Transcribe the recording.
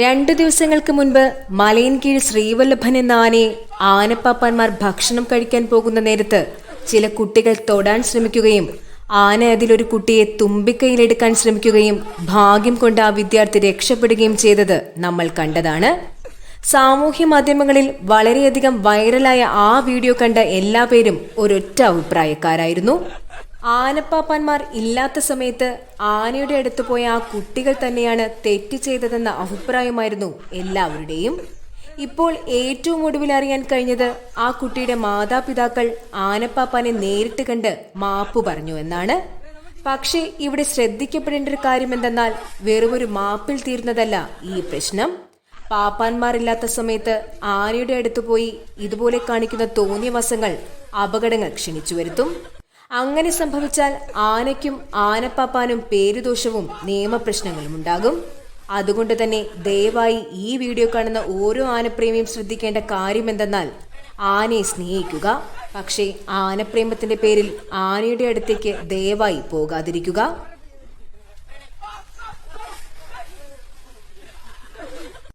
രണ്ടു ദിവസങ്ങൾക്ക് മുൻപ് മലയൻകീഴ് ശ്രീവല്ലഭൻ എന്ന ആനയെ ആനപ്പാപ്പാന്മാർ ഭക്ഷണം കഴിക്കാൻ പോകുന്ന നേരത്ത് ചില കുട്ടികൾ തൊടാൻ ശ്രമിക്കുകയും ആന അതിലൊരു കുട്ടിയെ തുമ്പിക്കൈയിലെടുക്കാൻ ശ്രമിക്കുകയും ഭാഗ്യം കൊണ്ട് ആ വിദ്യാർത്ഥി രക്ഷപ്പെടുകയും ചെയ്തത് നമ്മൾ കണ്ടതാണ്. സാമൂഹ്യ മാധ്യമങ്ങളിൽ വളരെയധികം വൈറലായ ആ വീഡിയോ കണ്ട എല്ലാ പേരും ഒരൊറ്റ അഭിപ്രായക്കാരായിരുന്നു. ആനപ്പാപ്പാന്മാർ ഇല്ലാത്ത സമയത്ത് ആനയുടെ അടുത്ത് പോയ ആ കുട്ടികൾ തന്നെയാണ് തെറ്റ് ചെയ്തതെന്ന അഭിപ്രായമായിരുന്നു എല്ലാവരുടെയും. ഇപ്പോൾ ഏറ്റവും ഒടുവിൽ അറിയാൻ കഴിഞ്ഞത് ആ കുട്ടിയുടെ മാതാപിതാക്കൾ ആനപ്പാപ്പാനെ നേരിട്ട് കണ്ട് മാപ്പ് പറഞ്ഞു എന്നാണ്. പക്ഷേ ഇവിടെ ശ്രദ്ധിക്കപ്പെടേണ്ട ഒരു കാര്യം എന്തെന്നാൽ വെറുമൊരു മാപ്പിൽ തീർന്നതല്ല ഈ പ്രശ്നം. പാപ്പാന്മാരില്ലാത്ത സമയത്ത് ആനയുടെ അടുത്ത് പോയി ഇതുപോലെ കാണിക്കുന്ന തോന്നിയ വശങ്ങൾ അപകടങ്ങൾ ക്ഷണിച്ചു വരുത്തും അങ്ങനെ സംഭവിച്ചാൽ ആനയ്ക്കും ആനപ്പാപ്പാനും പേരുദോഷവും നിയമപ്രശ്നങ്ങളും ഉണ്ടാകും. അതുകൊണ്ട് തന്നെ ദയവായി ഈ വീഡിയോ കാണുന്ന ഓരോ ആനപ്രേമിയും ശ്രദ്ധിക്കേണ്ട കാര്യം എന്തെന്നാൽ ആനയെ സ്നേഹിക്കുക. പക്ഷേ ആനപ്രേമത്തിന്റെ പേരിൽ ആനയുടെ അടുത്തേക്ക് ദയവായി പോകാതിരിക്കുക.